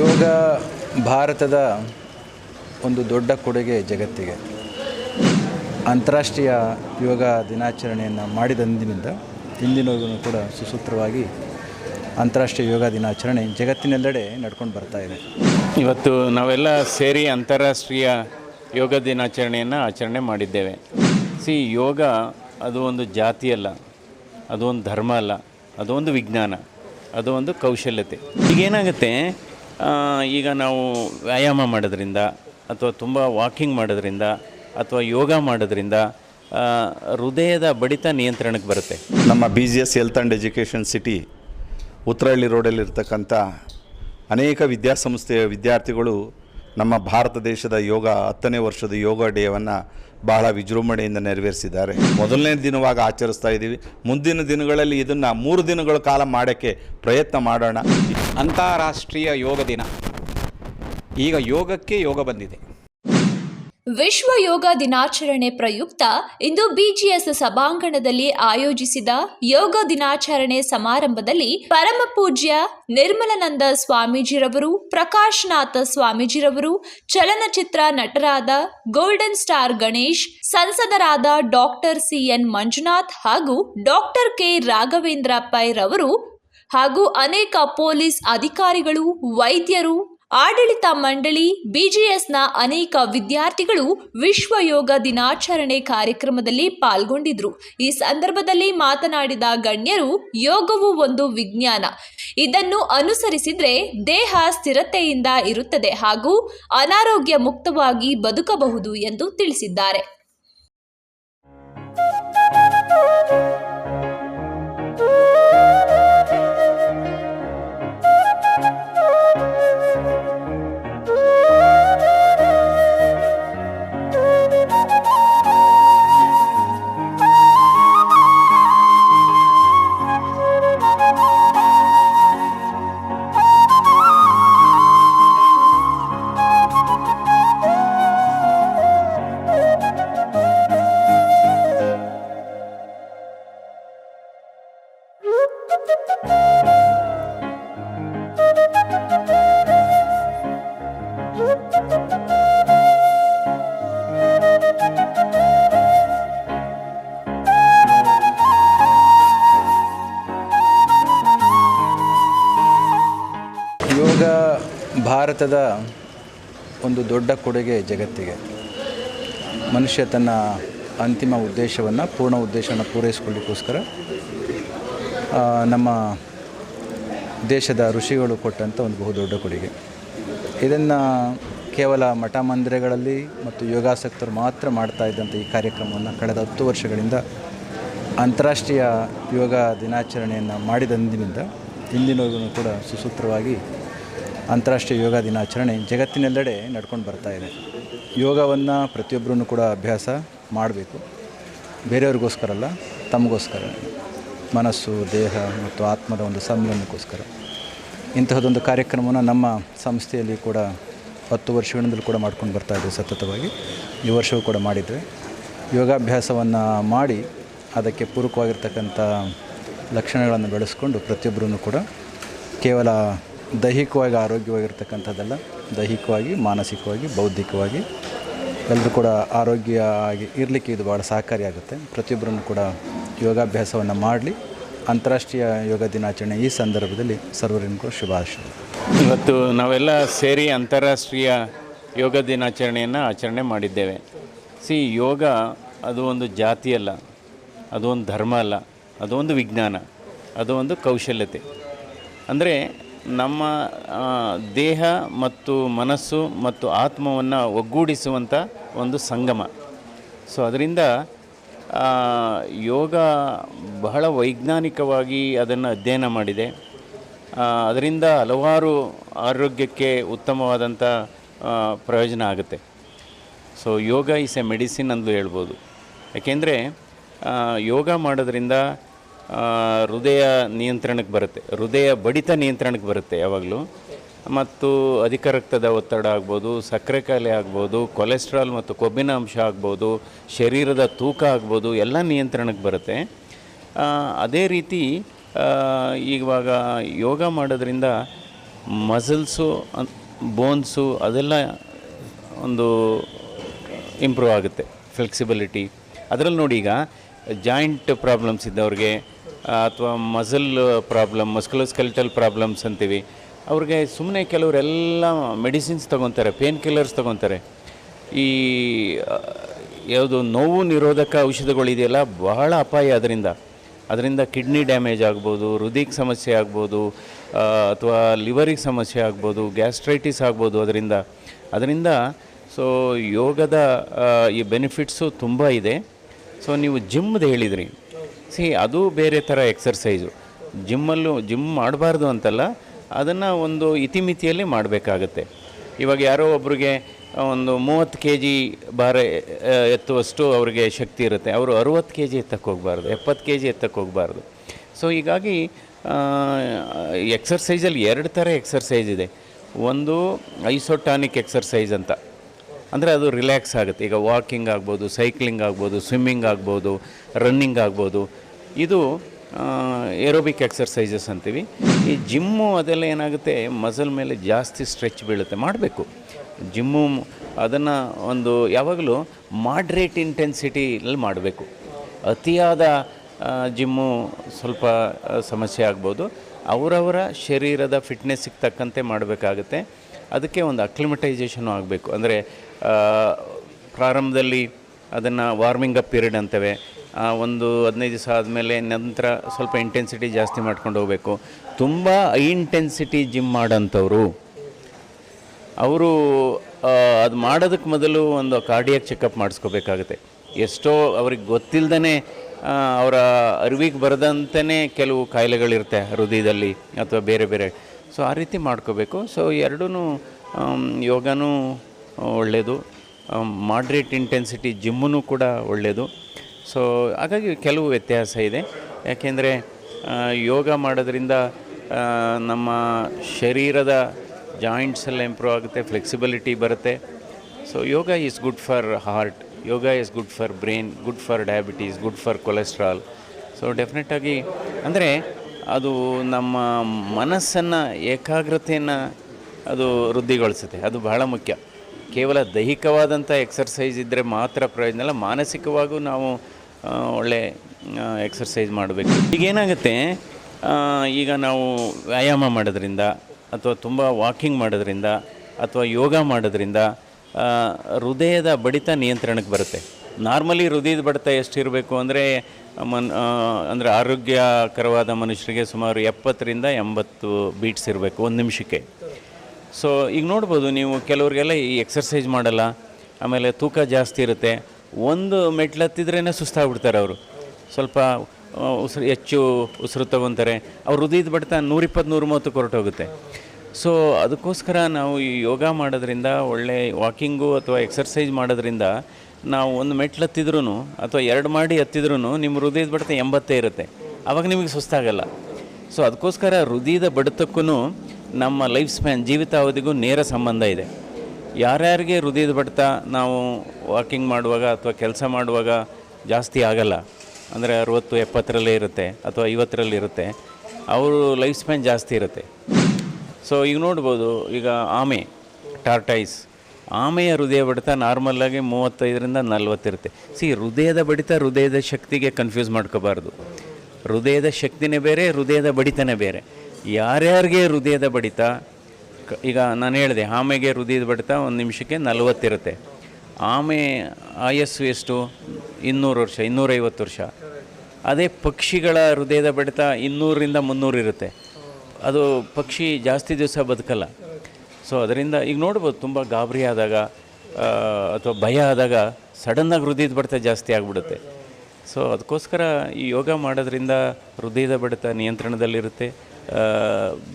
ಯೋಗ ಭಾರತದ ಒಂದು ದೊಡ್ಡ ಕೊಡುಗೆ ಜಗತ್ತಿಗೆ. ಅಂತಾರಾಷ್ಟ್ರೀಯ ಯೋಗ ದಿನಾಚರಣೆಯನ್ನು ಮಾಡಿದಂದಿನಿಂದ ಇಂದಿನವರೆಗೂ ಕೂಡ ಸುಸೂತ್ರವಾಗಿ ಅಂತಾರಾಷ್ಟ್ರೀಯ ಯೋಗ ದಿನಾಚರಣೆ ಜಗತ್ತಿನೆಲ್ಲೆಡೆ ನಡ್ಕೊಂಡು ಬರ್ತಾ ಇದೆ. ಇವತ್ತು ನಾವೆಲ್ಲ ಸೇರಿ ಅಂತಾರಾಷ್ಟ್ರೀಯ ಯೋಗ ದಿನಾಚರಣೆಯನ್ನು ಆಚರಣೆ ಮಾಡಿದ್ದೇವೆ. ಸಿ, ಯೋಗ ಅದು ಒಂದು ಜಾತಿ ಅಲ್ಲ ಅದು ಒಂದು ಧರ್ಮ ಅಲ್ಲ, ಅದು ಒಂದು ವಿಜ್ಞಾನ, ಅದು ಒಂದು ಕೌಶಲ್ಯತೆ. ಈಗೇನಾಗುತ್ತೆ ಈಗ ನಾವು ವ್ಯಾಯಾಮ ಮಾಡೋದ್ರಿಂದ ಅಥವಾ ತುಂಬ ವಾಕಿಂಗ್ ಮಾಡೋದ್ರಿಂದ ಅಥವಾ ಯೋಗ ಮಾಡೋದ್ರಿಂದ ಹೃದಯದ ಬಡಿತ ನಿಯಂತ್ರಣಕ್ಕೆ ಬರುತ್ತೆ. ನಮ್ಮ B G S health and education city Uttarahalli ರೋಡಲ್ಲಿರ್ತಕ್ಕಂಥ ಅನೇಕ ವಿದ್ಯಾಸಂಸ್ಥೆಯ ವಿದ್ಯಾರ್ಥಿಗಳು ನಮ್ಮ ಭಾರತ ದೇಶದ ಯೋಗ, ಹತ್ತನೇ ವರ್ಷದ ಯೋಗ ಡೇವನ್ನು ಬಹಳ ವಿಜೃಂಭಣೆಯಿಂದ ನೆರವೇರಿಸಿದ್ದಾರೆ. ಮೊದಲನೇ ದಿನವಾಗ ಆಚರಿಸ್ತಾ ಇದ್ದೀವಿ ಮುಂದಿನ ದಿನಗಳಲ್ಲಿ ಇದನ್ನು ಮೂರು ದಿನಗಳ ಕಾಲ ಮಾಡೋಕ್ಕೆ ಪ್ರಯತ್ನ ಮಾಡೋಣ. ಅಂತಾರಾಷ್ಟ್ರೀಯ ಯೋಗ ದಿನ. ಈಗ ಯೋಗಕ್ಕೆ ಯೋಗ ಬಂದಿದೆ. ವಿಶ್ವ ಯೋಗ ದಿನಾಚರಣೆ ಪ್ರಯುಕ್ತ ಇಂದು ಬಿಜಿಎಸ್ ಸಭಾಂಗಣದಲ್ಲಿ ಆಯೋಜಿಸಿದ ಯೋಗ ದಿನಾಚರಣೆ ಸಮಾರಂಭದಲ್ಲಿ ಪರಮ ಪೂಜ್ಯ ನಿರ್ಮಲಾನಂದ ಸ್ವಾಮೀಜಿರವರು, ಪ್ರಕಾಶ್ನಾಥ ಸ್ವಾಮೀಜಿರವರು, ಚಲನಚಿತ್ರ ನಟರಾದ ಗೋಲ್ಡನ್ ಸ್ಟಾರ್ ಗಣೇಶ್, ಸಂಸದರಾದ ಡಾಕ್ಟರ್ ಸಿಎನ್ ಮಂಜುನಾಥ್ ಹಾಗೂ ಡಾಕ್ಟರ್ ಕೆ ರಾಘವೇಂದ್ರ ಪೈರ್ ರವರು ಹಾಗೂ ಅನೇಕ ಪೊಲೀಸ್ ಅಧಿಕಾರಿಗಳು, ವೈದ್ಯರು, ಆಡಳಿತ ಮಂಡಳಿ, ಬಿಜಿಎಸ್ನ ಅನೇಕ ವಿದ್ಯಾರ್ಥಿಗಳು ವಿಶ್ವ ಯೋಗ ದಿನಾಚರಣೆ ಕಾರ್ಯಕ್ರಮದಲ್ಲಿ ಪಾಲ್ಗೊಂಡಿದ್ರು. ಈ ಸಂದರ್ಭದಲ್ಲಿ ಮಾತನಾಡಿದ ಗಣ್ಯರು, ಯೋಗವು ಒಂದು ವಿಜ್ಞಾನ. ಇದನ್ನು ಅನುಸರಿಸಿದರೆ ದೇಹ ಸ್ಥಿರತೆಯಿಂದ ಇರುತ್ತದೆ ಹಾಗೂ ಅನಾರೋಗ್ಯ ಮುಕ್ತವಾಗಿ ಬದುಕಬಹುದು ಎಂದು ತಿಳಿಸಿದ್ದಾರೆ. ಭಾರತದ ಒಂದು ದೊಡ್ಡ ಕೊಡುಗೆ ಜಗತ್ತಿಗೆ. ಮನುಷ್ಯ ತನ್ನ ಅಂತಿಮ ಉದ್ದೇಶವನ್ನು, ಪೂರ್ಣ ಉದ್ದೇಶವನ್ನು ಪೂರೈಸಿಕೊಳ್ಳಿಕ್ಕೋಸ್ಕರ ನಮ್ಮ ದೇಶದ ಋಷಿಗಳು ಕೊಟ್ಟಂಥ ಒಂದು ಬಹುದೊಡ್ಡ ಕೊಡುಗೆ. ಇದನ್ನು ಕೇವಲ ಮಠ ಮಂದಿರಗಳಲ್ಲಿ ಮತ್ತು ಯೋಗಾಸಕ್ತರು ಮಾತ್ರ ಮಾಡ್ತಾ ಇದ್ದಂಥ ಈ ಕಾರ್ಯಕ್ರಮವನ್ನು ಕಳೆದ ಹತ್ತು ವರ್ಷಗಳಿಂದ ಅಂತಾರಾಷ್ಟ್ರೀಯ ಯೋಗ ದಿನಾಚರಣೆಯನ್ನು ಮಾಡಿದಂದಿನಿಂದ ಇಂದಿನವರೆಗೂ ಕೂಡ ಸುಸೂತ್ರವಾಗಿ ಅಂತಾರಾಷ್ಟ್ರೀಯ ಯೋಗ ದಿನಾಚರಣೆ ಜಗತ್ತಿನೆಲ್ಲೆಡೆ ನಡ್ಕೊಂಡು ಬರ್ತಾ ಇದೆ. ಯೋಗವನ್ನು ಪ್ರತಿಯೊಬ್ಬರೂ ಕೂಡ ಅಭ್ಯಾಸ ಮಾಡಬೇಕು. ಬೇರೆಯವ್ರಿಗೋಸ್ಕರ ಅಲ್ಲ, ತಮಗೋಸ್ಕರ. ಮನಸ್ಸು, ದೇಹ ಮತ್ತು ಆತ್ಮದ ಒಂದು ಸಮ್ಮಿಲನಕ್ಕೋಸ್ಕರ ಇಂತಹದೊಂದು ಕಾರ್ಯಕ್ರಮವನ್ನು ನಮ್ಮ ಸಂಸ್ಥೆಯಲ್ಲಿ ಕೂಡ ಹತ್ತು ವರ್ಷಗಳಿಂದಲೂ ಕೂಡ ಮಾಡ್ಕೊಂಡು ಬರ್ತಾ ಇದ್ದೀವಿ ಸತತವಾಗಿ. ಈ ವರ್ಷವೂ ಕೂಡ ಮಾಡಿದ್ವಿ ಯೋಗಾಭ್ಯಾಸವನ್ನು ಮಾಡಿ ಅದಕ್ಕೆ ಪೂರಕವಾಗಿರ್ತಕ್ಕಂಥ ಲಕ್ಷಣಗಳನ್ನು ಬೆಳೆಸ್ಕೊಂಡು ಪ್ರತಿಯೊಬ್ಬರೂ ಕೂಡ ಕೇವಲ ದೈಹಿಕವಾಗಿ ಆರೋಗ್ಯವಾಗಿರ್ತಕ್ಕಂಥದ್ದೆಲ್ಲ ದೈಹಿಕವಾಗಿ, ಮಾನಸಿಕವಾಗಿ, ಬೌದ್ಧಿಕವಾಗಿ ಎಲ್ಲರೂ ಕೂಡ ಆರೋಗ್ಯ ಆಗಿ ಇರಲಿಕ್ಕೆ ಇದು ಭಾಳ ಸಹಕಾರಿಯಾಗುತ್ತೆ ಪ್ರತಿಯೊಬ್ಬರನ್ನು ಕೂಡ ಯೋಗಾಭ್ಯಾಸವನ್ನು ಮಾಡಲಿ. ಅಂತಾರಾಷ್ಟ್ರೀಯ ಯೋಗ ದಿನಾಚರಣೆ ಈ ಸಂದರ್ಭದಲ್ಲಿ ಸರ್ವರಿಗೂ ಕೂಡ ಶುಭಾಶಯ. ಇವತ್ತು ನಾವೆಲ್ಲ ಸೇರಿ ಅಂತಾರಾಷ್ಟ್ರೀಯ ಯೋಗ ದಿನಾಚರಣೆಯನ್ನು ಆಚರಣೆ ಮಾಡಿದ್ದೇವೆ. ಸಿ, ಯೋಗ ಅದು ಒಂದು ಜಾತಿ ಅಲ್ಲ, ಅದು ಒಂದು ಧರ್ಮ ಅಲ್ಲ, ಅದು ಒಂದು ವಿಜ್ಞಾನ, ಅದು ಒಂದು ಕೌಶಲ್ಯತೆ. ಅಂದರೆ ನಮ್ಮ ದೇಹ ಮತ್ತು ಮನಸ್ಸು ಮತ್ತು ಆತ್ಮವನ್ನು ಒಗ್ಗೂಡಿಸುವಂಥ ಒಂದು ಸಂಗಮ. ಸೊ ಅದರಿಂದ ಯೋಗ ಬಹಳ ವೈಜ್ಞಾನಿಕವಾಗಿ ಅದನ್ನು ಅಧ್ಯಯನ ಮಾಡಿದೆ. ಅದರಿಂದ ಹಲವಾರು ಆರೋಗ್ಯಕ್ಕೆ ಉತ್ತಮವಾದಂಥ ಪ್ರಯೋಜನ ಆಗುತ್ತೆ. So yoga is a medicine ಅಂದು ಹೇಳ್ಬೋದು. ಯಾಕೆಂದರೆ ಯೋಗ ಮಾಡೋದ್ರಿಂದ ಹೃದಯ ನಿಯಂತ್ರಣಕ್ಕೆ ಬರುತ್ತೆ. ಹೃದಯ ಬಡಿತ ನಿಯಂತ್ರಣಕ್ಕೆ ಬರುತ್ತೆ ಯಾವಾಗಲೂ. ಮತ್ತು ಅಧಿಕ ರಕ್ತದ ಒತ್ತಡ ಆಗ್ಬೋದು, ಸಕ್ಕರೆ ಕಾಯಿಲೆ ಆಗ್ಬೋದು, ಕೊಲೆಸ್ಟ್ರಾಲ್ ಮತ್ತು ಕೊಬ್ಬಿನ ಅಂಶ ಆಗ್ಬೋದು, ಶರೀರದ ತೂಕ ಆಗ್ಬೋದು, ಎಲ್ಲ ನಿಯಂತ್ರಣಕ್ಕೆ ಬರುತ್ತೆ. ಅದೇ ರೀತಿ ಈವಾಗ ಯೋಗ ಮಾಡೋದ್ರಿಂದ ಮಸಲ್ಸು ಬೋನ್ಸು ಅದೆಲ್ಲ ಒಂದು ಇಂಪ್ರೂವ್ ಆಗುತ್ತೆ. ಫ್ಲೆಕ್ಸಿಬಿಲಿಟಿ. ಅದರಲ್ಲಿ ನೋಡಿ ಈಗ ಜಾಯಿಂಟ್ ಪ್ರಾಬ್ಲಮ್ಸ್ ಇದ್ದವ್ರಿಗೆ ಅಥವಾ ಮಸಲ್ ಪ್ರಾಬ್ಲಮ್ ಮಸ್ಕುಲೋಸ್ಕೆಲ್ಟಲ್ ಪ್ರಾಬ್ಲಮ್ಸ್ ಅಂತೀವಿ. ಅವ್ರಿಗೆ ಸುಮ್ಮನೆ ಕೆಲವರೆಲ್ಲ ಮೆಡಿಸಿನ್ಸ್ ತೊಗೊತಾರೆ ಪೇನ್ ಕಿಲ್ಲರ್ಸ್ ತೊಗೊತಾರೆ. ಈ ಯಾವುದು ನೋವು ನಿರೋಧಕ ಔಷಧಗಳಿದೆಯಲ್ಲ, ಬಹಳ ಅಪಾಯ ಅದರಿಂದ. ಅದರಿಂದ ಕಿಡ್ನಿ ಡ್ಯಾಮೇಜ್ ಆಗ್ಬೋದು, ಹೃದಯಕ್ಕೆ ಸಮಸ್ಯೆ ಆಗ್ಬೋದು ಅಥವಾ ಲಿವರಿಗೆ ಸಮಸ್ಯೆ ಆಗ್ಬೋದು, ಗ್ಯಾಸ್ಟ್ರೈಟಿಸ್ ಆಗ್ಬೋದು ಅದರಿಂದ. ಅದರಿಂದ ಸೊ, ಯೋಗದ ಈ ಬೆನಿಫಿಟ್ಸು ತುಂಬ ಇದೆ. ಸೊ, ನೀವು ಜಿಮ್ದು ಹೇಳಿದ್ರಿ. ಸಿ ಅದು ಬೇರೆ ಥರ ಎಕ್ಸರ್ಸೈಸು ಜಿಮ್ಮಲ್ಲೂ ಜಿಮ್ ಮಾಡಬಾರ್ದು ಅಂತಲ್ಲ, ಅದನ್ನು ಒಂದು ಇತಿಮಿತಿಯಲ್ಲಿ ಮಾಡಬೇಕಾಗತ್ತೆ. ಇವಾಗ ಯಾರೋ ಒಬ್ರಿಗೆ ಒಂದು ಮೂವತ್ತು ಕೆ ಜಿ ಭಾರ ಎತ್ತುವಷ್ಟು ಅವರಿಗೆ ಶಕ್ತಿ ಇರುತ್ತೆ. ಅವರು ಅರುವತ್ತು ಕೆ ಜಿ ಎತ್ತಕ್ಕೆ ಹೋಗಬಾರ್ದು, ಎಪ್ಪತ್ತು ಕೆ ಜಿ ಎತ್ತಕ್ಕೆ ಹೋಗಬಾರ್ದು. ಸೊ ಹೀಗಾಗಿ ಎಕ್ಸರ್ಸೈಸಲ್ಲಿ ಎರಡು ಥರ ಎಕ್ಸರ್ಸೈಸ್ ಇದೆ. ಒಂದು ಐಸೋಟಾನಿಕ್ ಎಕ್ಸರ್ಸೈಸ್ ಅಂತ. ಅಂದರೆ ಅದು ರಿಲ್ಯಾಕ್ಸ್ ಆಗುತ್ತೆ. ಈಗ ವಾಕಿಂಗ್ ಆಗ್ಬೋದು ಸೈಕ್ಲಿಂಗ್ ಆಗ್ಬೋದು ಸ್ವಿಮ್ಮಿಂಗ್ ಆಗ್ಬೋದು ರನ್ನಿಂಗ್ ಆಗ್ಬೋದು. ಇದು ಏರೋಬಿಕ್ ಎಕ್ಸರ್ಸೈಸಸ್ ಅಂತೀವಿ. ಈ ಜಿಮ್ಮು ಅದೆಲ್ಲ ಏನಾಗುತ್ತೆ, ಮಸಲ್ ಮೇಲೆ ಜಾಸ್ತಿ ಸ್ಟ್ರೆಚ್ ಬೀಳುತ್ತೆ. ಮಾಡಬೇಕು. ಜಿಮ್ಮು ಅದನ್ನು ಒಂದು ಯಾವಾಗಲೂ ಮಾಡ್ರೇಟ್ ಇಂಟೆನ್ಸಿಟಿಯಲ್ಲಿ ಮಾಡಬೇಕು. ಅತಿಯಾದ ಜಿಮ್ಮು ಸ್ವಲ್ಪ ಸಮಸ್ಯೆ ಆಗ್ಬೋದು. ಅವರವರ ಶರೀರದ ಫಿಟ್ನೆಸ್ಸಿಗೆ ತಕ್ಕಂತೆ ಮಾಡಬೇಕಾಗುತ್ತೆ. ಅದಕ್ಕೆ ಒಂದು ಅಕ್ಲಿಮಟೈಸೇಷನು ಆಗಬೇಕು. ಅಂದರೆ ಪ್ರಾರಂಭದಲ್ಲಿ ಅದನ್ನು ವಾರ್ಮಿಂಗ್ ಅಪ್ ಪೀರಿಯಡ್ ಅಂತೇವೆ. ಒಂದು ಹದಿನೈದು ದಿವಸ ಆದಮೇಲೆ ನಂತರ ಸ್ವಲ್ಪ ಇಂಟೆನ್ಸಿಟಿ ಜಾಸ್ತಿ ಮಾಡ್ಕೊಂಡು ಹೋಗಬೇಕು. ತುಂಬ ಐ ಇಂಟೆನ್ಸಿಟಿ ಜಿಮ್ ಮಾಡೋಂಥವ್ರು ಅವರು ಅದು ಮಾಡೋದಕ್ಕೆ ಮೊದಲು ಒಂದು ಕಾರ್ಡಿಯಾಕ್ ಚೆಕಪ್ ಮಾಡಿಸ್ಕೋಬೇಕಾಗುತ್ತೆ. ಎಷ್ಟೋ ಅವ್ರಿಗೆ ಗೊತ್ತಿಲ್ಲದೇ ಅವರ ಅರಿವಿಗೆ ಬರದಂತೆಯೇ ಕೆಲವು ಕಾಯಿಲೆಗಳಿರುತ್ತೆ ಹೃದಯದಲ್ಲಿ ಅಥವಾ ಬೇರೆ ಬೇರೆ. ಸೊ ಆ ರೀತಿ ಮಾಡ್ಕೋಬೇಕು. ಸೊ ಎರಡೂ ಯೋಗನೂ ಒಳ್ಳೆಯದು ಮಾಡ್ರೇಟ್ ಇಂಟೆನ್ಸಿಟಿ ಜಿಮ್ಮೂ ಕೂಡ ಒಳ್ಳೆಯದು ಸೊ ಹಾಗಾಗಿ ಕೆಲವು ವ್ಯತ್ಯಾಸ ಇದೆ. ಯಾಕೆಂದರೆ ಯೋಗ ಮಾಡೋದ್ರಿಂದ ನಮ್ಮ ಶರೀರದ ಜಾಯಿಂಟ್ಸ್ ಎಲ್ಲ ಇಂಪ್ರೂವ್ ಆಗುತ್ತೆ ಫ್ಲೆಕ್ಸಿಬಿಲಿಟಿ ಬರುತ್ತೆ. So yoga is good for heart yoga is good for brain good for diabetes good for cholesterol so ಡೆಫಿನೆಟಾಗಿ ಅಂದರೆ ಅದು ನಮ್ಮ ಮನಸ್ಸನ್ನು ಏಕಾಗ್ರತೆಯನ್ನು ಅದು ವೃದ್ಧಿಗೊಳಿಸುತ್ತೆ. ಅದು ಬಹಳ ಮುಖ್ಯ. ಕೇವಲ ದೈಹಿಕವಾದಂಥ ಎಕ್ಸರ್ಸೈಸ್ ಇದ್ದರೆ ಮಾತ್ರ ಪ್ರಯೋಜನ ಅಲ್ಲ ಮಾನಸಿಕವಾಗೂ ನಾವು ಒಳ್ಳೆ ಎಕ್ಸರ್ಸೈಸ್ ಮಾಡಬೇಕು. ಈಗ ಏನಾಗುತ್ತೆ ಈಗ ನಾವು ವ್ಯಾಯಾಮ ಮಾಡೋದ್ರಿಂದ ಅಥವಾ ತುಂಬ ವಾಕಿಂಗ್ ಮಾಡೋದ್ರಿಂದ ಅಥವಾ ಯೋಗ ಮಾಡೋದ್ರಿಂದ ಹೃದಯದ ಬಡಿತ ನಿಯಂತ್ರಣಕ್ಕೆ ಬರುತ್ತೆ. ನಾರ್ಮಲಿ ಹೃದಯದ ಬಡಿತ ಎಷ್ಟಿರಬೇಕು ಅಂದರೆ, ಮನ್ ಅಂದರೆ ಆರೋಗ್ಯಕರವಾದ ಮನುಷ್ಯರಿಗೆ ಸುಮಾರು ಎಪ್ಪತ್ತರಿಂದ ಎಂಬತ್ತು ಬೀಟ್ಸ್ ಇರಬೇಕು ಒಂದು ನಿಮಿಷಕ್ಕೆ. ಸೊ ಈಗ ನೋಡ್ಬೋದು ನೀವು ಕೆಲವರಿಗೆಲ್ಲ ಈ ಎಕ್ಸರ್ಸೈಸ್ ಮಾಡಲ್ಲ, ಆಮೇಲೆ ತೂಕ ಜಾಸ್ತಿ ಇರುತ್ತೆ ಒಂದು ಮೆಟ್ಲು ಹತ್ತಿದ್ರೇ ಸುಸ್ತಾಗ್ಬಿಡ್ತಾರೆ ಅವರು. ಸ್ವಲ್ಪ ಉಸಿರು, ಹೆಚ್ಚು ಉಸಿರು ತಗೊತಾರೆ. ಅವ್ರ ಹೃದಯದ ಬಡಿತ ನೂರಿಪ್ಪತ್ತು ನೂರು ಮೂವತ್ತು ಹೊರಟೋಗುತ್ತೆ ಸೊ ಅದಕ್ಕೋಸ್ಕರ ನಾವು ಈ ಯೋಗ ಮಾಡೋದ್ರಿಂದ, ಒಳ್ಳೆ ವಾಕಿಂಗು ಅಥವಾ ಎಕ್ಸರ್ಸೈಸ್ ಮಾಡೋದ್ರಿಂದ ನಾವು ಒಂದು ಮೆಟ್ಲು ಹತ್ತಿದ್ರೂ ಅಥವಾ ಎರಡು ಮಾಡಿ ಹತ್ತಿದ್ರೂ ನಿಮ್ಮ ಹೃದಯದ ಬಡಿತ ಎಂಬತ್ತೇ ಇರುತ್ತೆ. ಆವಾಗ ನಿಮಗೆ ಸುಸ್ತಾಗಲ್ಲ. ಸೊ ಅದಕ್ಕೋಸ್ಕರ ಹೃದಯದ ಬಡತಕ್ಕೂ ನಮ್ಮ ಲೈಫ್ ಸ್ಪ್ಯಾನ್, ಜೀವಿತಾವಧಿಗೂ ನೇರ ಸಂಬಂಧ ಇದೆ. ಯಾರ್ಯಾರಿಗೆ ಹೃದಯದ ಬಡಿತ ನಾವು ವಾಕಿಂಗ್ ಮಾಡುವಾಗ ಅಥವಾ ಕೆಲಸ ಮಾಡುವಾಗ ಜಾಸ್ತಿ ಆಗಲ್ಲ. ಅಂದರೆ ಅರುವತ್ತು, ಎಪ್ಪತ್ತರಲ್ಲೇ ಇರುತ್ತೆ ಅಥವಾ ಐವತ್ತರಲ್ಲಿ ಇರುತ್ತೆ. ಅವರು ಲೈಫ್ ಸ್ಪ್ಯಾನ್ ಜಾಸ್ತಿ ಇರುತ್ತೆ. ಸೊ ಈಗ ನೋಡ್ಬೋದು, ಈಗ ಆಮೆ ಟಾರ್ಟೈಸ್ ಆಮೆಯ ಹೃದಯ ಬಡಿತ ನಾರ್ಮಲ್ಲಾಗಿ ಮೂವತ್ತೈದರಿಂದ ನಲ್ವತ್ತಿರುತ್ತೆ. ಸಿ ಹೃದಯದ ಬಡಿತ ಹೃದಯದ ಶಕ್ತಿಗೆ ಕನ್ಫ್ಯೂಸ್ ಮಾಡ್ಕೋಬಾರ್ದು. ಹೃದಯದ ಶಕ್ತಿನೇ ಬೇರೆ, ಹೃದಯದ ಬಡಿತನೇ ಬೇರೆ. ಯಾರ್ಯಾರಿಗೆ ಹೃದಯದ ಬಡಿತ? ಈಗ ನಾನು ಹೇಳಿದೆ, ಆಮೆಗೆ ಹೃದಯದ ಬಡಿತ ಒಂದು ನಿಮಿಷಕ್ಕೆ ನಲವತ್ತಿರುತ್ತೆ ಆಮೆ ಆಯಸ್ಸು ಎಷ್ಟು? ಇನ್ನೂರು ವರ್ಷ, ಇನ್ನೂರೈವತ್ತು ವರ್ಷ. ಅದೇ ಪಕ್ಷಿಗಳ ಹೃದಯದ ಬಡಿತ ಇನ್ನೂರರಿಂದ ಮುನ್ನೂರು ಇರುತ್ತೆ. ಅದು ಪಕ್ಷಿ ಜಾಸ್ತಿ ದಿವಸ ಬದುಕಲ್ಲ. ಸೊ ಅದರಿಂದ ಈಗ ನೋಡ್ಬೋದು, ತುಂಬ ಗಾಬರಿ ಆದಾಗ ಅಥವಾ ಭಯ ಆದಾಗ ಸಡನ್ನಾಗಿ ಹೃದಯದ ಬಡಿತ ಜಾಸ್ತಿ ಆಗಿಬಿಡುತ್ತೆ. ಸೊ ಅದಕ್ಕೋಸ್ಕರ ಈ ಯೋಗ ಮಾಡೋದ್ರಿಂದ ಹೃದಯದ ಬಡಿತ ನಿಯಂತ್ರಣದಲ್ಲಿರುತ್ತೆ.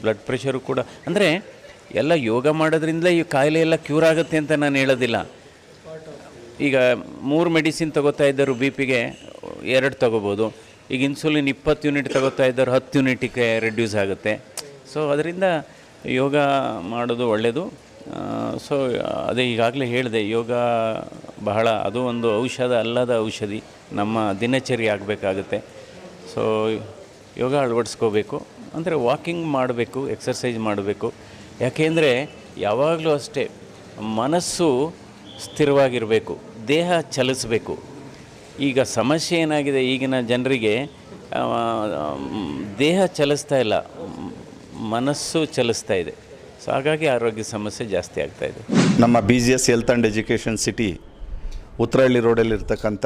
ಬ್ಲಡ್ ಪ್ರೆಷರು ಕೂಡ, ಅಂದರೆ ಎಲ್ಲ ಯೋಗ ಮಾಡೋದ್ರಿಂದಲೇ ಈ ಕಾಯಿಲೆ ಎಲ್ಲ ಕ್ಯೂರ್ ಆಗುತ್ತೆ ಅಂತ ನಾನು ಹೇಳೋದಿಲ್ಲ. ಈಗ ಮೂರು ಮೆಡಿಸಿನ್ ತಗೋತಾ ಇದ್ದರು ಬಿ ಪಿಗೆ, ಎರಡು ತಗೋಬೋದು. ಈಗ ಇನ್ಸುಲಿನ್ ಇಪ್ಪತ್ತು ಯೂನಿಟ್ ತಗೋತಾ ಇದ್ದರು, ಹತ್ತು ಯೂನಿಟಿಗೆ ರೆಡ್ಯೂಸ್ ಆಗುತ್ತೆ. ಸೊ ಅದರಿಂದ ಯೋಗ ಮಾಡೋದು ಒಳ್ಳೆಯದು ಸೊ ಅದೇ ಈಗಾಗಲೇ ಹೇಳಿದೆ, ಯೋಗ ಬಹಳ ಅದು ಒಂದು ಔಷಧ ಅಲ್ಲದ ಔಷಧಿ. ನಮ್ಮ ದಿನಚರಿ ಆಗಬೇಕಾಗುತ್ತೆ. ಸೊ ಯೋಗ ಅಳವಡಿಸ್ಕೋಬೇಕು. ಅಂದರೆ ವಾಕಿಂಗ್ ಮಾಡಬೇಕು ಎಕ್ಸರ್ಸೈಸ್ ಮಾಡಬೇಕು. ಯಾಕೆಂದರೆ ಯಾವಾಗಲೂ ಅಷ್ಟೇ ಮನಸ್ಸು ಸ್ಥಿರವಾಗಿರಬೇಕು, ದೇಹ ಚಲಿಸಬೇಕು. ಈಗ ಸಮಸ್ಯೆ ಏನಾಗಿದೆ ಈಗಿನ ಜನರಿಗೆ ದೇಹ ಚಲಿಸ್ತಾ ಇಲ್ಲ, ಮನಸ್ಸು ಚಲಿಸ್ತಾ ಇದೆ. ಸೊ ಹಾಗಾಗಿ ಆರೋಗ್ಯ ಸಮಸ್ಯೆ ಜಾಸ್ತಿ ಆಗ್ತಾ ಇದೆ. ನಮ್ಮ B G S health and education city Uttarahalli ರೋಡಲ್ಲಿರ್ತಕ್ಕಂಥ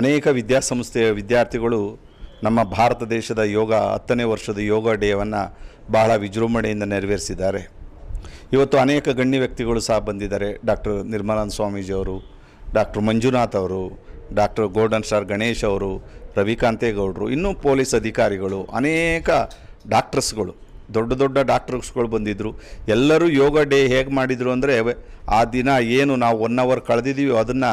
ಅನೇಕ ವಿದ್ಯಾಸಂಸ್ಥೆಯ ವಿದ್ಯಾರ್ಥಿಗಳು ನಮ್ಮ ಭಾರತ ದೇಶದ ಯೋಗ ಹತ್ತನೇ ವರ್ಷದ ಯೋಗ ಡೇವನ್ನು ಬಹಳ ವಿಜೃಂಭಣೆಯಿಂದ ನೆರವೇರಿಸಿದ್ದಾರೆ. ಇವತ್ತು ಅನೇಕ ಗಣ್ಯ ವ್ಯಕ್ತಿಗಳು ಸಹ ಬಂದಿದ್ದಾರೆ. ಡಾಕ್ಟರ್ ನಿರ್ಮಲಾನಂದ ಸ್ವಾಮೀಜಿಯವರು ಡಾಕ್ಟರ್ ಮಂಜುನಾಥ್ ಅವರು, ಡಾಕ್ಟರ್ ಗೋಲ್ಡನ್ ಸ್ಟಾರ್ ಗಣೇಶ್ ಅವರು ರವಿಕಾಂತೇಗೌಡರು ಇನ್ನೂ ಪೊಲೀಸ್ ಅಧಿಕಾರಿಗಳು, ಅನೇಕ ಡಾಕ್ಟರ್ಸ್ಗಳು, ದೊಡ್ಡ ದೊಡ್ಡ ಡಾಕ್ಟರ್ಸ್ಗಳು ಬಂದಿದ್ದರು ಎಲ್ಲರೂ ಯೋಗ ಡೇ ಹೇಗೆ ಮಾಡಿದರು ಅಂದರೆ, ಆ ದಿನ ಏನು ನಾವು ಒನ್ ಅವರ್ ಕಳೆದಿದ್ದೀವಿ ಅದನ್ನು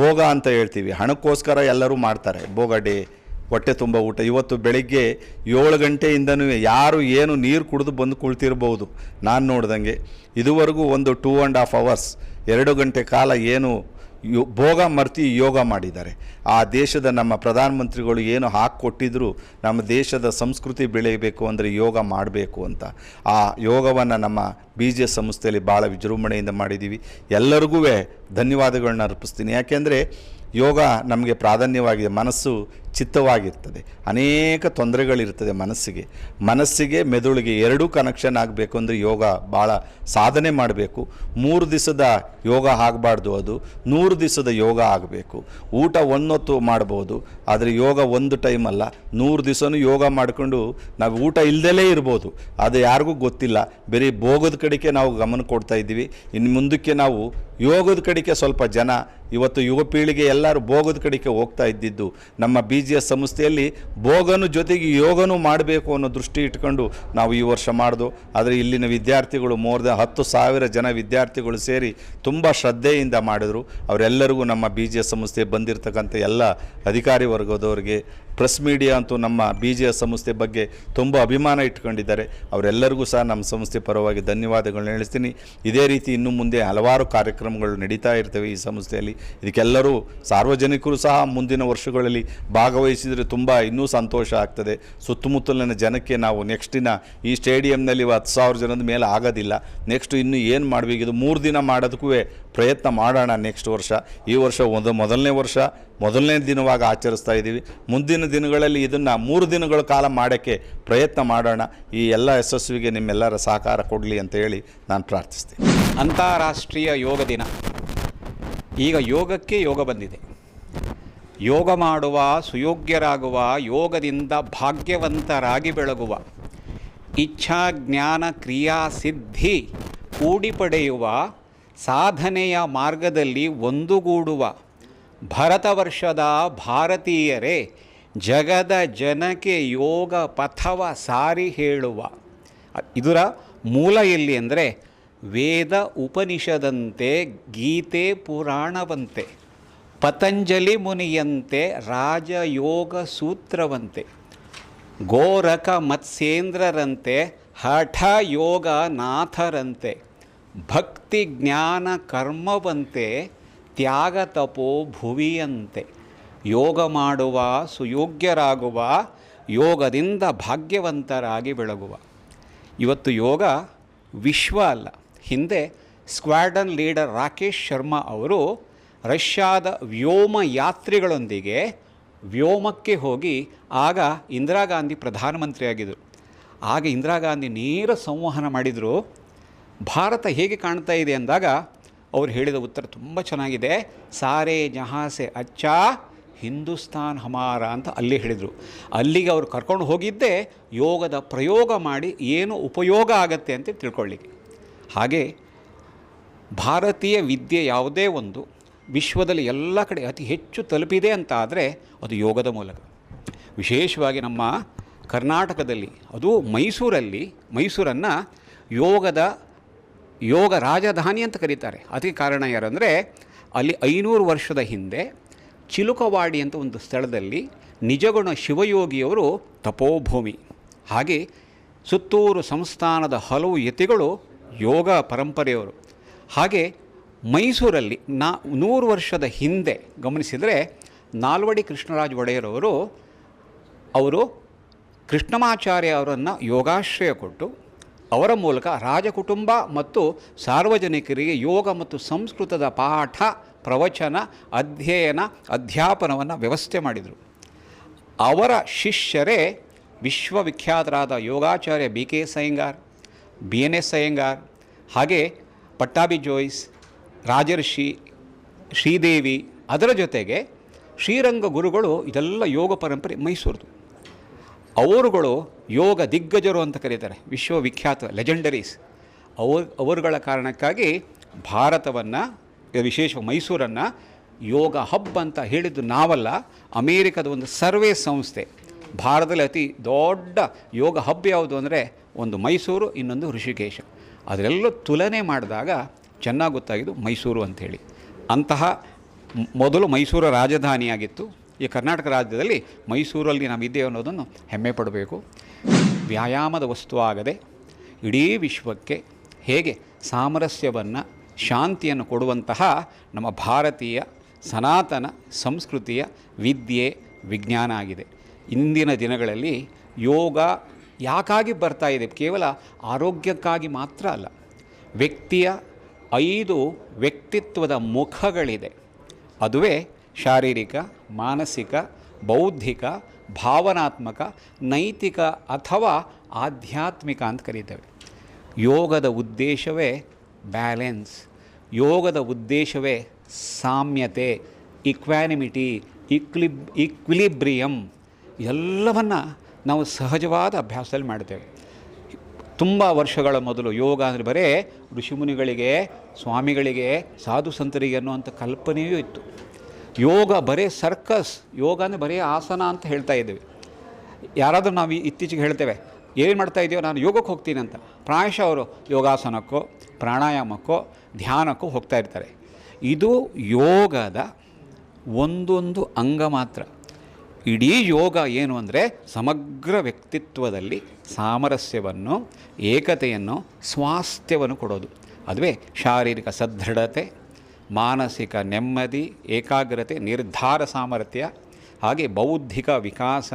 ಭೋಗ ಅಂತ ಹೇಳ್ತೀವಿ. ಹಣಕ್ಕೋಸ್ಕರ ಎಲ್ಲರೂ ಮಾಡ್ತಾರೆ ಭೋಗ ಡೇ. ಹೊಟ್ಟೆ ತುಂಬ ಊಟ. ಇವತ್ತು ಬೆಳಿಗ್ಗೆ ಏಳು ಗಂಟೆಯಿಂದನೂ ಯಾರು ಏನು ನೀರು ಕುಡಿದು ಬಂದು ಕುಳಿತಿರ್ಬೋದು. ನಾನು ನೋಡ್ದಂಗೆ ಇದುವರೆಗೂ ಒಂದು ಟೂ ಆ್ಯಂಡ್ ಹಾಫ್ ಅವರ್ಸ್ ಎರಡು ಗಂಟೆ ಕಾಲ ಏನು ಯೋ, ಭೋಗ ಮರ್ತಿ ಯೋಗ ಮಾಡಿದ್ದಾರೆ. ಆ ದೇಶದ ನಮ್ಮ ಪ್ರಧಾನಮಂತ್ರಿಗಳು ಏನು ಹಾಕ್ಕೊಟ್ಟಿದ್ರು ನಮ್ಮ ದೇಶದ ಸಂಸ್ಕೃತಿ ಬೆಳೆಯಬೇಕು ಅಂದರೆ ಯೋಗ ಮಾಡಬೇಕು ಅಂತ. ಆ ಯೋಗವನ್ನು ನಮ್ಮ ಬಿ ಜೆ ಸಂಸ್ಥೆಯಲ್ಲಿ ಭಾಳ ವಿಜೃಂಭಣೆಯಿಂದ ಮಾಡಿದ್ದೀವಿ ಎಲ್ಲರಿಗೂ ಧನ್ಯವಾದಗಳನ್ನ ಅರ್ಪಿಸ್ತೀನಿ. ಯಾಕೆಂದರೆ ಯೋಗ ನಮಗೆ ಪ್ರಾಧಾನ್ಯವಾಗಿದೆ. ಮನಸ್ಸು ಚಿತ್ತವಾಗಿರ್ತದೆ. ಅನೇಕ ತೊಂದರೆಗಳಿರ್ತದೆ ಮನಸ್ಸಿಗೆ. ಮನಸ್ಸಿಗೆ ಮೆದುಳಿಗೆ ಎರಡೂ ಕನೆಕ್ಷನ್ ಆಗಬೇಕು ಅಂದರೆ ಯೋಗ ಭಾಳ ಸಾಧನೆ ಮಾಡಬೇಕು. ಮೂರು ದಿವಸದ ಯೋಗ ಆಗಬಾರ್ದು ಅದು. ನೂರು ದಿವಸದ ಯೋಗ ಆಗಬೇಕು. ಊಟ ಒಂದೊತ್ತು ಮಾಡ್ಬೋದು. ಆದರೆ ಯೋಗ ಒಂದು ಟೈಮ್ ಅಲ್ಲ. ನೂರು ದಿವಸನೂ ಯೋಗ ಮಾಡಿಕೊಂಡು ನಾವು ಊಟ ಇಲ್ಲದಲೇ ಇರ್ಬೋದು. ಅದು ಯಾರಿಗೂ ಗೊತ್ತಿಲ್ಲ. ಬರೀ ಭೋಗದ ಕಡೆಗೆ ನಾವು ಗಮನ ಕೊಡ್ತಾ ಇದ್ದೀವಿ. ಇನ್ನು ಮುಂದಕ್ಕೆ ನಾವು ಯೋಗದ ಕಡೆಗೆ ಸ್ವಲ್ಪ ಜನ. ಇವತ್ತು ಯುವ ಪೀಳಿಗೆ ಎಲ್ಲರೂ ಭೋಗದ ಕಡೆಗೆ ಹೋಗ್ತಾ ಇದ್ದಿದ್ದು. ನಮ್ಮ ಬಿ ಎಸ್ ಸಂಸ್ಥೆಯಲ್ಲಿ ಭೋಗನು ಜೊತೆಗೆ ಯೋಗನು ಮಾಡಬೇಕು ಅನ್ನೋ ದೃಷ್ಟಿ ಇಟ್ಕೊಂಡು ನಾವು ಈ ವರ್ಷ ಮಾಡಿದ್ವು ಆದರೆ ಇಲ್ಲಿನ ವಿದ್ಯಾರ್ಥಿಗಳು ಮೋರ್ ದನ್ ಹತ್ತು ಸಾವಿರ ಜನ ವಿದ್ಯಾರ್ಥಿಗಳು ಸೇರಿ ತುಂಬ ಶ್ರದ್ಧೆಯಿಂದ ಮಾಡಿದರು. ಅವರೆಲ್ಲರಿಗೂ ನಮ್ಮ ಬಿ ಜಿ ಎಸ್ ಸಂಸ್ಥೆ ಬಂದಿರತಕ್ಕಂಥ ಎಲ್ಲ ಅಧಿಕಾರಿ ವರ್ಗದವರಿಗೆ ಪ್ರೆಸ್ ಮೀಡಿಯಾ ಅಂತೂ ನಮ್ಮ ಬಿ ಜಿ ಎಸ್ ಸಂಸ್ಥೆ ಬಗ್ಗೆ ತುಂಬ ಅಭಿಮಾನ ಇಟ್ಕೊಂಡಿದ್ದಾರೆ. ಅವರೆಲ್ಲರಿಗೂ ಸಹ ನಮ್ಮ ಸಂಸ್ಥೆ ಪರವಾಗಿ ಧನ್ಯವಾದಗಳನ್ನ ಹೇಳ್ತೀನಿ ಇದೇ ರೀತಿ ಇನ್ನು ಮುಂದೆ ಹಲವಾರು ಕಾರ್ಯಕ್ರಮಗಳು ನಡೀತಾ ಇರ್ತವೆ ಈ ಸಂಸ್ಥೆಯಲ್ಲಿ. ಇದಕ್ಕೆಲ್ಲರೂ ಸಾರ್ವಜನಿಕರು ಸಹ ಮುಂದಿನ ವರ್ಷಗಳಲ್ಲಿ ಭಾಗವಹಿಸಿದರೆ ತುಂಬ ಇನ್ನೂ ಸಂತೋಷ ಆಗ್ತದೆ. ಸುತ್ತಮುತ್ತಲಿನ ಜನಕ್ಕೆ ನಾವು ನೆಕ್ಸ್ಟಿನ ಈ ಸ್ಟೇಡಿಯಂನಲ್ಲಿ ಹತ್ತು ಸಾವಿರ ಜನದ ಮೇಲೆ ಆಗೋದಿಲ್ಲ. ನೆಕ್ಸ್ಟ್ ಇನ್ನು ಏನು ಮಾಡಬೇಕು? ಇದು ಮೂರು ದಿನ ಮಾಡೋದಕ್ಕೂ ಪ್ರಯತ್ನ ಮಾಡೋಣ ನೆಕ್ಸ್ಟ್ ವರ್ಷ. ಈ ವರ್ಷ ಒಂದು, ಮೊದಲನೇ ವರ್ಷ. ಮೊದಲನೇ ದಿನವಾಗಿ ಆಚರಿಸ್ತಾ ಇದ್ದೀವಿ. ಮುಂದಿನ ದಿನಗಳಲ್ಲಿ ಇದನ್ನು ಮೂರು ದಿನಗಳ ಕಾಲ ಮಾಡೋಕ್ಕೆ ಪ್ರಯತ್ನ ಮಾಡೋಣ. ಈ ಎಲ್ಲ ಯಶಸ್ವಿಗೆ ನಿಮ್ಮೆಲ್ಲರ ಸಹಕಾರ ಕೊಡಲಿ ಅಂತ ಹೇಳಿ ನಾನು ಪ್ರಾರ್ಥಿಸ್ತೀನಿ. ಅಂತಾರಾಷ್ಟ್ರೀಯ ಯೋಗ ದಿನ. ಈಗ ಯೋಗಕ್ಕೆ ಯೋಗ ಬಂದಿದೆ. ಯೋಗ ಮಾಡುವ, ಸುಯೋಗ್ಯರಾಗುವ, ಯೋಗದಿಂದ ಭಾಗ್ಯವಂತರಾಗಿ ಬೆಳಗುವ, ಇಚ್ಛಾ, ಜ್ಞಾನ, ಕ್ರಿಯಾ, ಸಿದ್ಧಿ ಕೂಡಿ ಪಡೆಯುವ ಸಾಧನೆಯ ಮಾರ್ಗದಲ್ಲಿ ಒಂದುಗೂಡುವ ಭರತವರ್ಷದ ಭಾರತೀಯರೇ, ಜಗದ ಜನಕ್ಕೆ ಯೋಗ ಪಥವ ಸಾರಿ ಹೇಳುವ. ಇದರ ಮೂಲ ಎಲ್ಲಿ ಅಂದರೆ ವೇದ ಉಪನಿಷದಂತೆ, ಗೀತೆ ಪುರಾಣವಂತೆ, ಪತಂಜಲಿ ಮುನಿಯಂತೆ, ರಾಜಯೋಗ ಸೂತ್ರವಂತೆ ಗೋರಕ ಮತ್ಸೇಂದ್ರರಂತೆ ಹಠ ಯೋಗ ನಾಥರಂತೆ ಭಕ್ತಿ ಜ್ಞಾನ ಕರ್ಮವಂತೆ ತ್ಯಾಗ ತಪೋ ಭುವಿಯಂತೆ. ಯೋಗ ಮಾಡುವ, ಸುಯೋಗ್ಯರಾಗುವ, ಯೋಗದಿಂದ ಭಾಗ್ಯವಂತರಾಗಿ ಬೆಳಗುವ. ಇವತ್ತು ಯೋಗ ವಿಶ್ವ ಅಲ್ಲ. ಹಿಂದೆ ಸ್ಕ್ವಾಡನ್ ಲೀಡರ್ ರಾಕೇಶ್ ಶರ್ಮಾ ಅವರು ರಷ್ಯಾದ ವ್ಯೋಮ ಯಾತ್ರಿಗಳೊಂದಿಗೆ ವ್ಯೋಮಕ್ಕೆ ಹೋಗಿ ಆಗ ಇಂದಿರಾ ಗಾಂಧಿ ಪ್ರಧಾನಮಂತ್ರಿಯಾಗಿದ್ದರು. ಆಗ ಇಂದಿರಾ ಗಾಂಧಿ ನೇರ ಸಂವಹನ ಮಾಡಿದರು. ಭಾರತ ಹೇಗೆ ಕಾಣ್ತಾ ಇದೆ ಅಂದಾಗ ಅವ್ರು ಹೇಳಿದ ಉತ್ತರ ತುಂಬ ಚೆನ್ನಾಗಿದೆ. ಸಾರೆ ಜಹಾಸೆ ಅಚ್ಚಾ, ಹಿಂದೂಸ್ತಾನ್ ಹಮಾರ ಅಂತ ಅಲ್ಲಿ ಹೇಳಿದರು. ಅಲ್ಲಿಗೆ ಅವರು ಕರ್ಕೊಂಡು ಹೋಗಿದ್ದೇ ಯೋಗದ ಪ್ರಯೋಗ ಮಾಡಿ ಏನು ಉಪಯೋಗ ಆಗತ್ತೆ ಅಂತ ತಿಳ್ಕೊಳ್ಳಿಕ್ಕೆ. ಹಾಗೆ ಭಾರತೀಯ ವಿದ್ಯೆ ಯಾವುದೇ ಒಂದು ವಿಶ್ವದಲ್ಲಿ ಎಲ್ಲ ಕಡೆ ಅತಿ ಹೆಚ್ಚು ತಲುಪಿದೆ ಅಂತ ಆದರೆ ಅದು ಯೋಗದ ಮೂಲಕ. ವಿಶೇಷವಾಗಿ ನಮ್ಮ ಕರ್ನಾಟಕದಲ್ಲಿ, ಅದು ಮೈಸೂರಲ್ಲಿ ಮೈಸೂರನ್ನು ಯೋಗದ ಯೋಗ ರಾಜಧಾನಿ ಅಂತ ಕರೀತಾರೆ. ಅದಕ್ಕೆ ಕಾರಣ ಯಾರಂದರೆ, ಅಲ್ಲಿ ಐನೂರು ವರ್ಷದ ಹಿಂದೆ ಚಿಲುಕವಾಡಿ ಅಂತ ಒಂದು ಸ್ಥಳದಲ್ಲಿ ನಿಜಗುಣ ಶಿವಯೋಗಿಯವರು ತಪೋಭೂಮಿ. ಹಾಗೆ ಸುತ್ತೂರು ಸಂಸ್ಥಾನದ ಹಲವು ಯತಿಗಳು ಯೋಗ ಪರಂಪರೆಯವರು. ಹಾಗೆ ಮೈಸೂರಲ್ಲಿ ನಾ ನೂರು ವರ್ಷದ ಹಿಂದೆ ಗಮನಿಸಿದರೆ, ನಾಲ್ವಡಿ ಕೃಷ್ಣರಾಜ ಒಡೆಯರವರು, ಅವರು ಕೃಷ್ಣಮಾಚಾರ್ಯ ಅವರನ್ನು ಯೋಗಾಶ್ರಯ ಕೊಟ್ಟು ಅವರ ಮೂಲಕ ರಾಜಕುಟುಂಬ ಮತ್ತು ಸಾರ್ವಜನಿಕರಿಗೆ ಯೋಗ ಮತ್ತು ಸಂಸ್ಕೃತದ ಪಾಠ, ಪ್ರವಚನ, ಅಧ್ಯಯನ, ಅಧ್ಯಾಪನವನ್ನು ವ್ಯವಸ್ಥೆ ಮಾಡಿದರು. ಅವರ ಶಿಷ್ಯರೇ ವಿಶ್ವವಿಖ್ಯಾತರಾದ ಯೋಗಾಚಾರ್ಯ ಬಿ ಕೆ ಸಯ್ಯಂಗಾರ್ ಬಿ ಎನ್ ಎಸ್ ಅಯ್ಯಂಗಾರ್ ಹಾಗೆ ಪಟ್ಟಾಭಿ ಜೋಯ್ಸ್, ರಾಜರ್ಷಿ, ಶ್ರೀದೇವಿ ಅದರ ಜೊತೆಗೆ ಶ್ರೀರಂಗ ಗುರುಗಳು ಇದೆಲ್ಲ ಯೋಗ ಪರಂಪರೆ ಮೈಸೂರದು. ಅವರುಗಳು ಯೋಗ ದಿಗ್ಗಜರು ಅಂತ ಕರೀತಾರೆ. ವಿಶ್ವವಿಖ್ಯಾತ ಲೆಜೆಂಡರೀಸ್ ಅವರು ಅವರುಗಳ ಕಾರಣಕ್ಕಾಗಿ ಭಾರತವನ್ನು, ವಿಶೇಷ ಮೈಸೂರನ್ನು ಯೋಗ ಹಬ್ ಅಂತ ಹೇಳಿದ್ದು ನಾವಲ್ಲ, ಅಮೇರಿಕದ ಒಂದು ಸರ್ವೆ ಸಂಸ್ಥೆ. ಭಾರತದಲ್ಲಿ ಅತಿ ದೊಡ್ಡ ಯೋಗ ಹಬ್ ಯಾವುದು ಅಂದರೆ ಒಂದು ಮೈಸೂರು, ಇನ್ನೊಂದು ಋಷಿಕೇಶ. ಅದರೆಲ್ಲ ತುಲನೆ ಮಾಡಿದಾಗ ಚೆನ್ನಾಗಿ ಗೊತ್ತಾಗಿದ್ದು ಮೈಸೂರು ಅಂಥೇಳಿ. ಅಂತಹ ಮೊದಲು ಮೈಸೂರು ರಾಜಧಾನಿಯಾಗಿತ್ತು. ಈ ಕರ್ನಾಟಕ ರಾಜ್ಯದಲ್ಲಿ ಮೈಸೂರಲ್ಲಿ ನಾವಿದ್ದೇವೆ ಅನ್ನೋದನ್ನು ಹೆಮ್ಮೆ ಪಡಬೇಕು. ವ್ಯಾಯಾಮದ ವಸ್ತು ಆಗದೆ ಇಡೀ ವಿಶ್ವಕ್ಕೆ ಹೇಗೆ ಸಾಮರಸ್ಯವನ್ನು, ಶಾಂತಿಯನ್ನು ಕೊಡುವಂತಹ ನಮ್ಮ ಭಾರತೀಯ ಸನಾತನ ಸಂಸ್ಕೃತಿಯ ವಿದ್ಯೆ, ವಿಜ್ಞಾನ ಆಗಿದೆ. ಇಂದಿನ ದಿನಗಳಲ್ಲಿ ಯೋಗ ಯಾಕಾಗಿ ಬರ್ತಾ ಇದೆ? ಕೇವಲ ಆರೋಗ್ಯಕ್ಕಾಗಿ ಮಾತ್ರ ಅಲ್ಲ. ವ್ಯಕ್ತಿಯ ಐದು ವ್ಯಕ್ತಿತ್ವದ ಮುಖಗಳಿದೆ. ಅದುವೇ ಶಾರೀರಿಕ, ಮಾನಸಿಕ, ಬೌದ್ಧಿಕ, ಭಾವನಾತ್ಮಕ, ನೈತಿಕ ಅಥವಾ ಆಧ್ಯಾತ್ಮಿಕ ಅಂತ ಕರೀತೇವೆ. ಯೋಗದ ಉದ್ದೇಶವೇ ಬ್ಯಾಲೆನ್ಸ್. ಯೋಗದ ಉದ್ದೇಶವೇ ಸಾಮ್ಯತೆ, ಇಕ್ವ್ಯಾನಿಮಿಟಿ, ಇಕ್ಲಿಬ್ ಇಕ್ವಿಲಿಬ್ರಿಯಮ್ ಎಲ್ಲವನ್ನು ನಾವು ಸಹಜವಾದ ಅಭ್ಯಾಸದಲ್ಲಿ ಮಾಡ್ತೇವೆ ತುಂಬ ವರ್ಷಗಳ ಮೊದಲು ಯೋಗ ಅಂದರೆ ಬರೇ ಋಷಿಮುನಿಗಳಿಗೆ ಸ್ವಾಮಿಗಳಿಗೆ, ಸಾಧು ಸಂತರಿಗೆ ಅನ್ನುವಂಥ ಕಲ್ಪನೆಯೂ ಇತ್ತು. ಯೋಗ ಬರೇ ಸರ್ಕಸ್ ಯೋಗ ಅಂದರೆ ಬರೀ ಆಸನ ಅಂತ ಹೇಳ್ತಾ ಇದ್ದೀವಿ. ಯಾರಾದರೂ ನಾವು ಇತ್ತೀಚೆಗೆ ಹೇಳ್ತೇವೆ, ಏನು ಮಾಡ್ತಾ ಇದೆಯೋ ನಾನು ಯೋಗಕ್ಕೆ ಹೋಗ್ತೀನಿ ಅಂತ. ಪ್ರಾಯಶಃ ಅವರು ಯೋಗಾಸನಕ್ಕೋ, ಪ್ರಾಣಾಯಾಮಕ್ಕೋ, ಧ್ಯಾನಕ್ಕೋ ಹೋಗ್ತಾ ಇರ್ತಾರೆ. ಇದು ಯೋಗದ ಒಂದೊಂದು ಅಂಗ ಮಾತ್ರ. ಇಡೀ ಯೋಗ ಏನು ಅಂದರೆ ಸಮಗ್ರ ವ್ಯಕ್ತಿತ್ವದಲ್ಲಿ ಸಾಮರಸ್ಯವನ್ನು, ಏಕತೆಯನ್ನು, ಸ್ವಾಸ್ಥ್ಯವನ್ನು ಕೊಡೋದು. ಅದುವೇ ಶಾರೀರಿಕ ಸದೃಢತೆ ಮಾನಸಿಕ ನೆಮ್ಮದಿ, ಏಕಾಗ್ರತೆ, ನಿರ್ಧಾರ ಸಾಮರ್ಥ್ಯ, ಹಾಗೆ ಬೌದ್ಧಿಕ ವಿಕಾಸ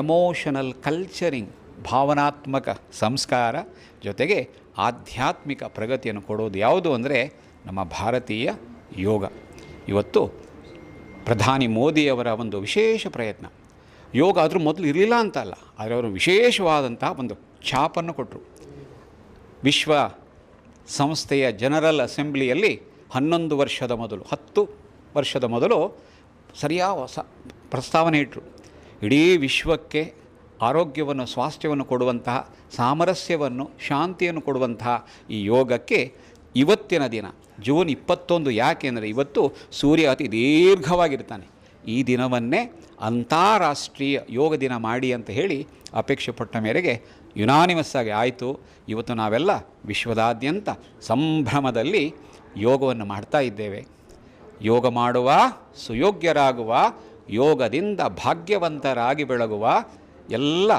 ಎಮೋಷನಲ್ ಕಲ್ಚರಿಂಗ್ ಭಾವನಾತ್ಮಕ ಸಂಸ್ಕಾರ ಜೊತೆಗೆ ಆಧ್ಯಾತ್ಮಿಕ ಪ್ರಗತಿಯನ್ನು ಕೊಡೋದು ಯಾವುದು ಅಂದರೆ ನಮ್ಮ ಭಾರತೀಯ ಯೋಗ. ಇವತ್ತು ಪ್ರಧಾನಿ ಮೋದಿಯವರ ಒಂದು ವಿಶೇಷ ಪ್ರಯತ್ನ. ಯೋಗ ಆದರೂ ಮೊದಲು ಇರಲಿಲ್ಲ ಅಂತ ಅಲ್ಲ, ಆದರೆ ಅವರು ವಿಶೇಷವಾದಂತಹ ಒಂದು ಛಾಪನ್ನು ಕೊಟ್ಟರು ವಿಶ್ವ ಸಂಸ್ಥೆಯ ಜನರಲ್ ಅಸೆಂಬ್ಲಿಯಲ್ಲಿ ಹನ್ನೊಂದು ವರ್ಷದ ಮೊದಲು, ಹತ್ತು ವರ್ಷದ ಮೊದಲು ಸರಿಯಾದ ಹೊಸ ಪ್ರಸ್ತಾವನೆ ಇಟ್ಟರು ಇಡೀ ವಿಶ್ವಕ್ಕೆ ಆರೋಗ್ಯವನ್ನು, ಸ್ವಾಸ್ಥ್ಯವನ್ನು ಕೊಡುವಂತಹ, ಸಾಮರಸ್ಯವನ್ನು, ಶಾಂತಿಯನ್ನು ಕೊಡುವಂತಹ ಈ ಯೋಗಕ್ಕೆ ಇವತ್ತಿನ ದಿನ, ಜೂನ್ ಇಪ್ಪತ್ತೊಂದು ಯಾಕೆಂದರೆ ಇವತ್ತು ಸೂರ್ಯ ಅತಿ ದೀರ್ಘವಾಗಿರ್ತಾನೆ. ಈ ದಿನವನ್ನೇ ಅಂತಾರಾಷ್ಟ್ರೀಯ ಯೋಗ ದಿನ ಮಾಡಿ ಅಂತ ಹೇಳಿ ಅಪೇಕ್ಷೆ ಪಟ್ಟ ಮೇರೆಗೆ ಯುನಾನಿಮಸ್ ಆಗಿ ಆಯಿತು. ಇವತ್ತು ನಾವೆಲ್ಲ ವಿಶ್ವದಾದ್ಯಂತ ಸಂಭ್ರಮದಲ್ಲಿ ಯೋಗವನ್ನು ಮಾಡ್ತಾ ಇದ್ದೇವೆ. ಯೋಗ ಮಾಡುವ, ಸುಯೋಗ್ಯರಾಗುವ, ಯೋಗದಿಂದ ಭಾಗ್ಯವಂತರಾಗಿ ಬೆಳಗುವ ಎಲ್ಲ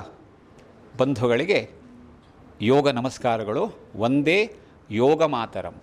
ಬಂಧುಗಳಿಗೆ ಯೋಗ ನಮಸ್ಕಾರಗಳು. ಒಂದೇ ಯೋಗ ಮಾತರಂ.